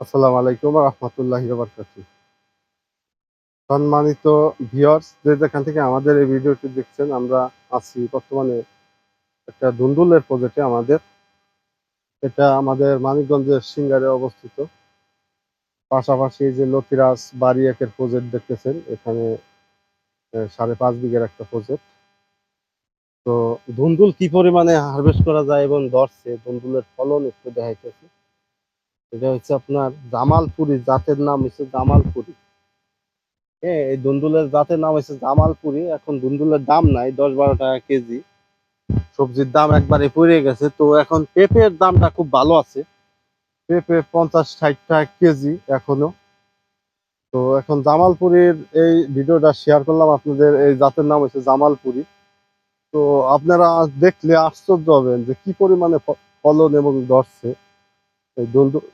আসসালামু আলাইকুম রহমতুল্লাহি বারকাতু সম্মানিত ভিউয়ার্স যে যেখান থেকে আমাদের এই ভিডিওটি দেখছেন, আমরা আছি বর্তমানে একটা দুন্দুলের প্রজেক্টে আমাদের। এটা আমাদের মানিকগঞ্জের সিঙ্গারে অবস্থিত। পাশাপাশি যে লতিরাজ বাড়ি একের প্রজেক্ট দেখতেছেন, এখানে সাড়ে পাঁচ বিঘের একটা প্রজেক্ট তো ধুন্দুল কি পরিমাণে হারভেস্ট করা যায় এবং ধরছে, ধুন্দুলের ফলন একটু দেখাইতেছে। এটা হচ্ছে আপনার জামালপুরি জাতের নাম হচ্ছে জামালপুরি। হ্যাঁ এই দুন্দুলের জাতের নাম হচ্ছে জামালপুরি। এখন দুন্দুলের দাম নাই, দশ বারো টাকা কেজি। সবজির দাম একবারে পড়ে গেছে। তো এখন পেঁপের দামটা খুব ভালো আছে। পেঁপে পঞ্চাশ ষাট টাকা কেজি এখনও। তো এখন জামালপুরির এই ভিডিওটা শেয়ার করলাম আপনাদের। এই জাতের নাম হচ্ছে জামালপুরি। তো আপনারা দেখলে আশ্চর্য হবেন যে কি পরিমাণে ফলন এবং ধরছে। এই দুন্দুল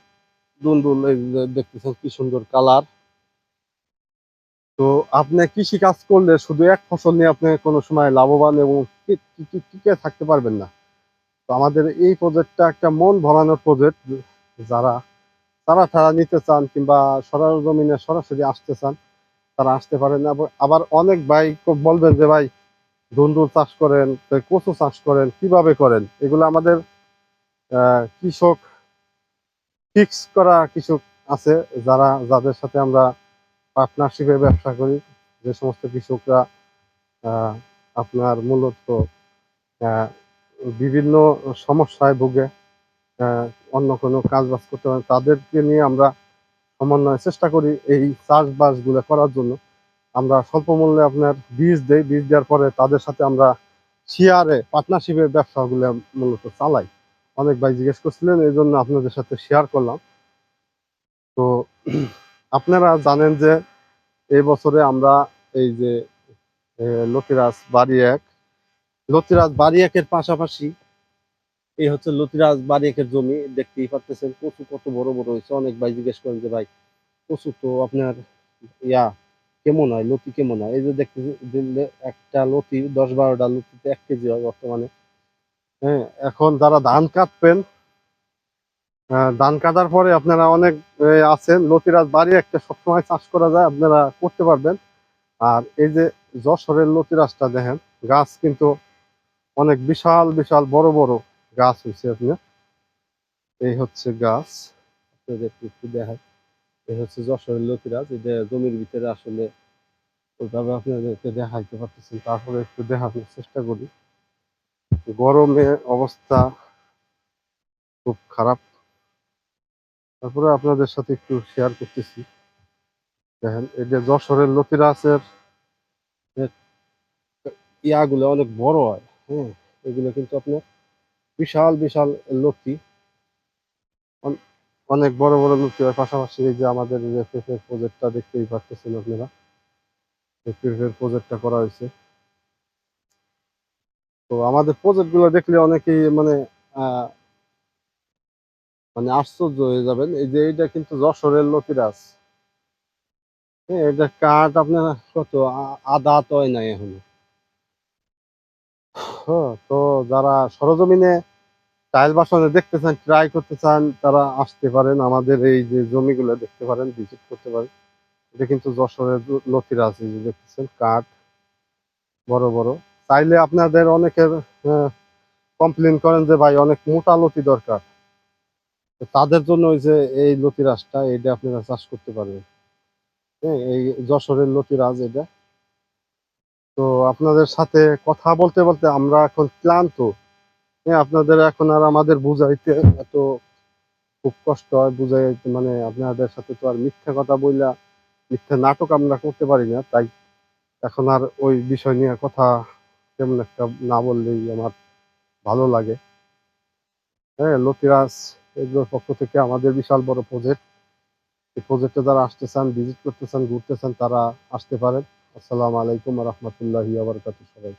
দুন্দুল এই দেখতেছেন কি সুন্দর কালার। তো আপনি কৃষি কাজ করলে শুধু এক ফসল নিয়ে আপনি কোনো সময় লাভবান এবং টিকে থাকতে পারবেন না। তো আমাদের এই প্রজেক্টটা একটা মন ভরানোর প্রজেক্ট যারা, তারা তারা নিতে চান কিংবা সরজমিনে সরাসরি আসতে চান, তারা আসতে পারেন। আবার- আবার অনেক ভাই বলবেন যে, ভাই ধুন্দুল চাষ করেন কচু চাষ করেন, কীভাবে করেন? এগুলো আমাদের কৃষক ফিক্স করা কিছু আছে যারা, যাদের সাথে আমরা পার্টনারশিপে ব্যবসা করি, যে সমস্ত কৃষকরা আপনার মূলত বিভিন্ন সমস্যায় ভুগে অন্য কোনো কাজ বাজ করতে পারে তাদেরকে নিয়ে আমরা সমন্বয় চেষ্টা করি এই চাষবাসগুলো করার জন্য। আমরা স্বল্প মূল্যে আপনার বীজ দেই, বীজ দেওয়ার পরে তাদের সাথে আমরা শেয়ারে পার্টনারশিপের ব্যবসাগুলো মূলত চালাই। অনেক ভাই জিজ্ঞেস করছিলেন, এই জন্য আপনাদের সাথে শেয়ার করলাম। তো আপনারা জানেন যে এই বছরে আমরা এই যে লতিরাজ বাড়ি এক লতিরাজ বাড়ি একের পাশাপাশি এই হচ্ছে লতিরাজ বাড়ি একের জমি দেখতেই পারতেছেন, কচু কত বড় বড় হয়েছে। অনেক ভাই জিজ্ঞেস করেন যে, ভাই, কচু তো আপনার ইয়া কেমন হয়? লতি কেমন হয়? এই যে দেখতে একটা লতি দশ বারোটা লতিতে এক কেজি হয় বর্তমানে। হ্যাঁ এখন যারা ধান কাটবেন ধান কাটার পরে আপনারা অনেক আছেন, লতিরাজ বাড়ি একটা সবসময় চাষ করা যায়, আপনারা করতে পারবেন। আর এই যে যশোরের লতিরাজটা দেখেন, গাছ কিন্তু অনেক বিশাল বিশাল, বড় বড় গাছ হয়েছে আপনার। এই হচ্ছে গাছ আপনাদেরকে একটু দেখায় এই হচ্ছে যশোরের লতিরাজ এটা জমির ভিতরে আসলে ওইভাবে আপনাদেরকে দেখাইতে পারতেছেন তারপরে একটু দেখানোর চেষ্টা করি। গরমে অবস্থা খুব খারাপ। তারপরে আপনাদের সাথে একটু শেয়ার করতেছি। দেখেন, এই যে যশোরের লতিরাজের এর ইয়াগুলো অনেক বড় হয় হ্যাঁ এগুলো কিন্তু আপনার বিশাল বিশাল লতি। অন- অনেক বড় বড় লতি হয়। পাশাপাশি যে আমাদের যে পেঁপের প্রজেক্টটা দেখতেই পাচ্ছেন আপনারা। পেঁপের প্রজেক্টটা করা হয়েছে। তো আমাদের প্রজেক্টগুলো দেখলে অনেকেই মানে মানে আশ্চর্য হয়ে যাবেন। এই যে এটা কিন্তু যশোরের লতিরাজ। হ্যাঁ এটা কাঠ আপনার কত? আ- আধা তো নাই এখনও। হ্যাঁ, তো যারা সরজমিনে টাইল বাসনে দেখতে চান ট্রাই করতে চান তারা আসতে পারেন। আমাদের এই যে জমিগুলো দেখতে পারেন ভিজিট করতে পারেন। এটা কিন্তু যশোরের ল- লতিরাজ এই যে দেখতেছেন কাঠ। বড় বড়। চাইলে আপনাদের অনেকের কমপ্লেন করেন যে, ভাই, অনেক মোটা লতি দরকার। তাদের জন্য ওই যে, এই লতি লতিরাজটা এটা আপনারা চাষ করতে পারবেন। হ্যাঁ এই যশোরের লতি লতিরাজ এটা। তো আপনাদের সাথে কথা বলতে বলতে আমরা এখন ক্লান্ত। হ্যাঁ আপনাদের এখন আর আমাদের বুঝাইতে এত খুব কষ্ট হয়। বুঝাইতে মানে আপনাদের সাথে তো আর মিথ্যা কথা বইলা, মিথ্যা নাটক আমরা করতে পারি না। তাই এখন আর ওই বিষয় নিয়ে কথা তেমন একটা না বললেই আমার ভালো লাগে। হ্যাঁ লতিরাজ এগুলোর পক্ষ থেকে আমাদের বিশাল বড় প্রজেক্ট এই প্রজেক্টে যারা আসতে চান ভিজিট করতে চান, ঘুরতে চান, তারা আসতে পারেন। আসসালামু আলাইকুম রহমতুল্লাহ আবরকাত সবাই